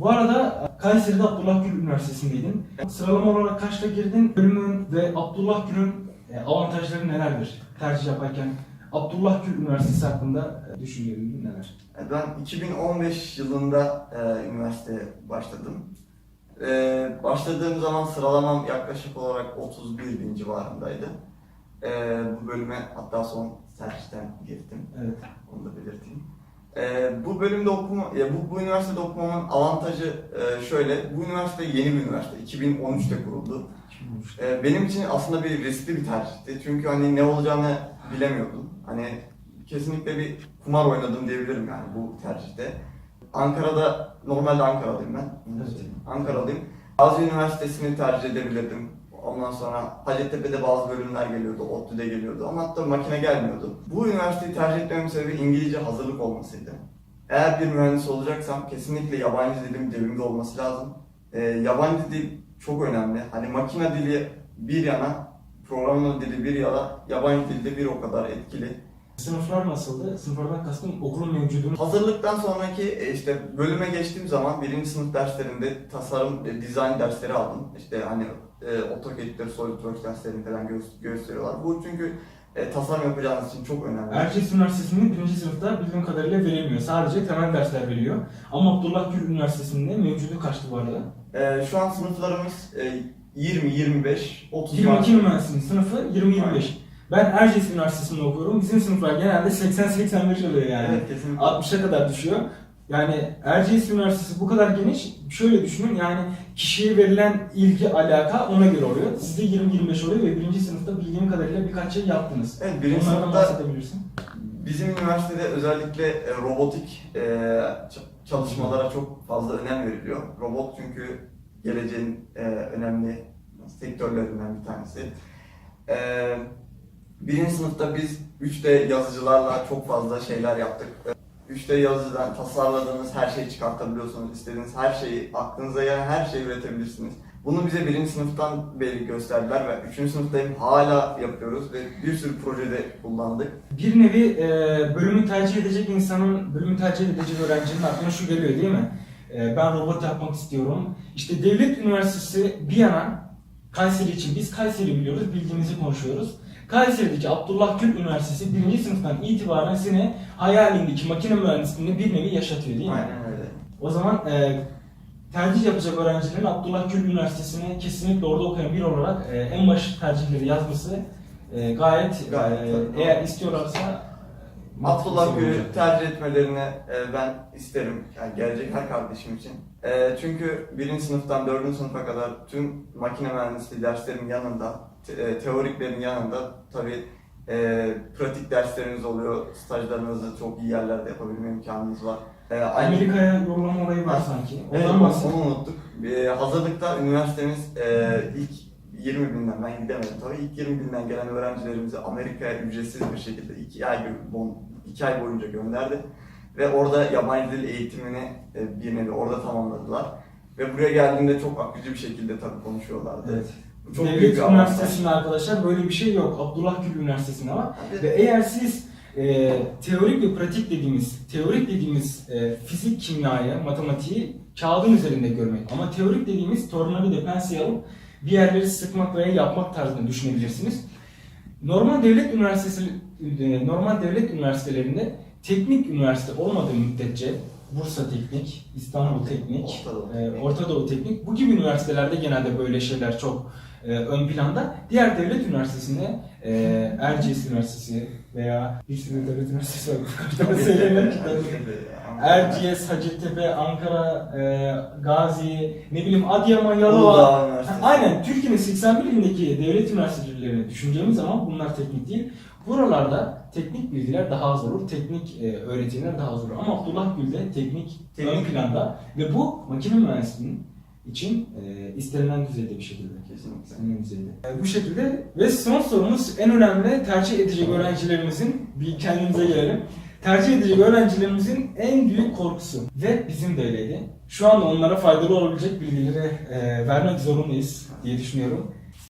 Bu arada Kayseri'de Abdullah Gül Üniversitesi'ndeydin. Sıralama olarak kaçta girdin? Bölümün ve Abdullah Gül'ün e, avantajları nelerdir? Tercih yaparken Abdullah Gül Üniversitesi hakkında e, düşüncelerin neler? Ben 2015 yılında e, üniversiteye başladım. E, başladığım zaman sıralamam yaklaşık olarak 31 bin civarındaydı. E, bu bölüme hatta son tercihten girdim. Evet. Onu da belirteyim. E, bu bölümde okuma, ya bu, bu üniversitede okumamın avantajı e, şöyle. Bu üniversite yeni bir üniversite. 2013'te kuruldu. E, benim için aslında bir riskli bir tercihti. Çünkü hani ne olacağını bilemiyordum. Hani kesinlikle bir kumar oynadım diyebilirim yani bu tercihte. Ankara'da, normalde Ankara'dayım ben. Evet. Ankara'lıyım. Gazi Üniversitesi'ni tercih edebilirdim. Ondan sonra Hacettepe'de bazı bölümler geliyordu, ODTÜ'de geliyordu ama hatta makine gelmiyordu. Bu üniversiteyi tercih etmemin sebebi İngilizce hazırlık olmasıydı. Eğer bir mühendis olacaksam kesinlikle yabancı dilim cebimde olması lazım. Ee, yabancı dil çok önemli. Hani makine dili bir yana, programlama dili bir yana, yabancı dil de bir o kadar etkili. Sınıflar nasıldı? Sınıflardan kastım okulun mevcudunu. Hazırlıktan sonraki e, işte bölüme geçtiğim zaman birinci sınıf derslerinde tasarım, e, dizayn dersleri aldım. İşte hani e, AutoCAD'leri, SolidWorks derslerini falan gö- gösteriyorlar. Bu çünkü e, tasarım yapacağınız için çok önemli. Erciyes Üniversitesi'nin birinci sınıfta bildiğim kadarıyla verilmiyor. Sadece temel dersler veriliyor. Ama Abdullah Gül Üniversitesi'nde mevcudu kaçtı bu arada? E, şu an sınıflarımız e, 20, 25, 30 22 üniversitenin sınıfı 20-25. Ben Erciyes Üniversitesi'nde okuyorum. Bizim sınıflar genelde 80-85 oluyor yani. Evet kesinlikle. 60'a kadar düşüyor. Yani Erciyes Üniversitesi bu kadar geniş. Şöyle düşünün yani kişiye verilen ilgi, alaka ona göre oluyor. Sizde 20-25 oluyor ve birinci sınıfta bildiğim kadarıyla birkaç şey yaptınız. Evet birinci Onlardan sınıfta bahsedebilirsin. Bizim üniversitede özellikle e, robotik e, çalışmalara çok fazla önem veriliyor. Robot çünkü geleceğin e, önemli sektörlerinden bir tanesi. Birinci sınıfta biz 3D yazıcılarla çok fazla şeyler yaptık. E, 3D yazıcıdan tasarladığınız her şeyi çıkartabiliyorsunuz. İstediğiniz her şeyi, aklınıza gelen her şeyi üretebilirsiniz. Bunu bize birinci sınıftan beri gösterdiler ve üçüncü sınıftayım hala yapıyoruz ve bir sürü projede kullandık. Bir nevi e, bölümü tercih edecek insanın, bölümü tercih edecek öğrencinin aklına şu geliyor değil mi? E, ben robot yapmak istiyorum. İşte devlet üniversitesi bir yana Kayseri için biz Kayseri biliyoruz, bildiğimizi konuşuyoruz. Kayseri'deki Abdullah Gül Üniversitesi birinci sınıftan itibaren seni hayalindeki makine mühendisliğini bir nevi yaşatıyor değil mi? Aynen öyle. O zaman e, tercih yapacak öğrencilerin Abdullah Gül Üniversitesi'ne kesinlikle orada okuyan biri olarak e, en baş tercihleri yazması e, gayet, Gayet e, tabii. eğer istiyorlarsa Abdullah Gül'ü olacak. tercih etmelerini e, ben isterim. Yani gelecek her kardeşim için. E, çünkü birinci sınıftan dördüncü sınıfa kadar tüm makine mühendisliği derslerin yanında, te- e, teoriklerin yanında tabii e, pratik dersleriniz oluyor. Stajlarınızı çok iyi yerlerde yapabilme imkanınız var. E, aynı- Amerika'ya yollama olayı var sanki. Evet, Ondan onu unuttuk. E, hazırlıkta üniversitemiz e, ilk 20 binden, ben gidemedim tabii, ilk 20 binden gelen öğrencilerimizi Amerika'ya ücretsiz bir şekilde 2 ay, bon- iki ay boyunca gönderdi. Ve orada yabancı dil eğitimini e, bir nevi orada tamamladılar. Ve buraya geldiğinde çok akıcı bir şekilde tabii konuşuyorlardı. Evet. Bu çok büyük Devlet avantaj. Üniversitesi'nde arkadaşlar böyle bir şey yok. Abdullah Gül Üniversitesi'nde var. Ve eğer siz e, teorik ve pratik dediğimiz, teorik dediğimiz e, fizik, kimyayı, matematiği kağıdın üzerinde görmek. Ama teorik dediğimiz tornavida penseyi alıp bir yerleri sıkmak veya yapmak tarzında düşünebilirsiniz. Normal devlet üniversitesi, e, normal devlet üniversitelerinde teknik üniversite olmadığı müddetçe Bursa Teknik, İstanbul Teknik, Orta Doğu e, Teknik. Orta Doğu Teknik bu gibi üniversitelerde genelde böyle şeyler çok e, ön planda. Diğer devlet üniversitesinde e, Erciyes Üniversitesi veya bir sürü devlet üniversitesi var. Kaç tane söyleyemem ki tabii. Erciyes, Hacettepe, Ankara, e, Gazi, ne bileyim Adıyaman, Yalova. Aynen Türkiye'nin 81 ilindeki devlet üniversitelerini düşüneceğimiz zaman bunlar teknik değil. Buralarda teknik bilgiler daha az olur, teknik e, öğretimler daha az olur. Ama Abdullah Gül'de teknik, Teknik. ön planda ve bu makine mühendisliğinin için e, istenilen düzeyde bir şekilde. Kesinlikle. Düzeyde. E, bu şekilde ve son sorumuz en önemli tercih edecek öğrencilerimizin bir kendimize gelelim. Tercih edecek öğrencilerimizin en büyük korkusu ve bizim de öyleydi. Şu anda onlara faydalı olabilecek bilgileri e, vermek zorundayız diye düşünüyorum.